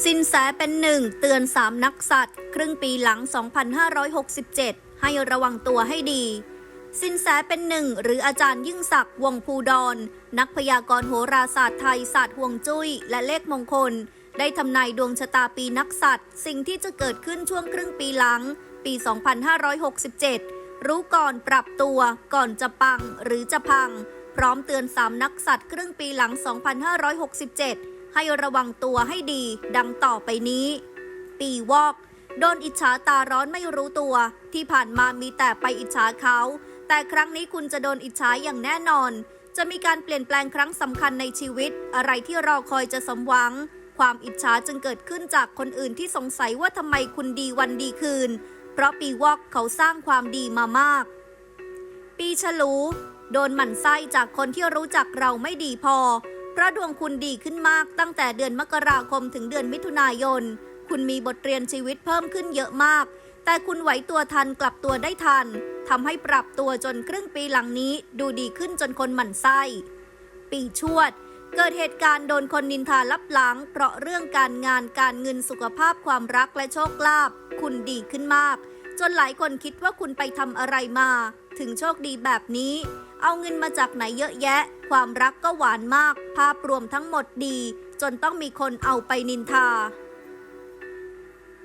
สินแสเป็นหนึ่งเตือนสามนักสัตว์ ครึ่งปีหลัง 2567 ให้ระวังตัวให้ดี สินแสเป็นหนึ่งหรืออาจารย์ยิ่งศักดิ์วงภูดรนักพยากรณ์โหราศาสตร์ไทยศาสตร์ห่วงจุ้ย และเลขมงคล ได้ทำนายดวงชะตาปีนักสัตว์ สิ่งที่จะเกิดขึ้นช่วงครึ่งปีหลัง ปี 2567 รู้ก่อนปรับตัวก่อนจะปังหรือจะพัง พร้อมเตือนสามนักสัตว์ครึ่งปีหลัง 2567 ให้ระวังตัวให้ดีดังต่อไปนี้ ปีวอก โดนอิจฉาตาร้อนไม่รู้ตัว ที่ผ่านมามีแต่ไปอิจฉาเขา แต่ครั้งนี้คุณจะโดนอิจฉาอย่างแน่นอน จะมีการเปลี่ยนแปลงครั้งสำคัญในชีวิต อะไรที่รอคอยจะสมหวัง ความอิจฉาจึงเกิดขึ้นจากคนอื่นที่สงสัยว่าทำไมคุณดีวันดีคืน เพราะปีวอกเขาสร้างความดีมามาก ปีฉลูโดนหมั่นไส้จากคนที่รู้จักเราไม่ดีพอ เพราะดวงคุณดีขึ้นมากตั้งแต่เดือนมกราคมถึงเดือนมิถุนายน คุณมีบทเรียนชีวิตเพิ่มขึ้นเยอะมาก แต่คุณไหวตัวทันกลับตัวได้ทันทำให้ปรับตัวจนครึ่งปีหลังนี้ ดูดีขึ้นจนคนหมั่นไส้ ปีชวด เกิดเหตุการณ์โดนคนนินทาลับหลัง เพราะเรื่องการงานการเงินสุขภาพความรักและโชคลาภคุณดีขึ้นมาก จนหลายคนคิดว่าคุณไปทำอะไรมา ถึงโชคดีแบบนี้ เอาเงินมาจากไหนเยอะแยะ ความรักก็หวานมาก ภาพรวมทั้งหมดดี จนต้องมีคนเอาไปนินทา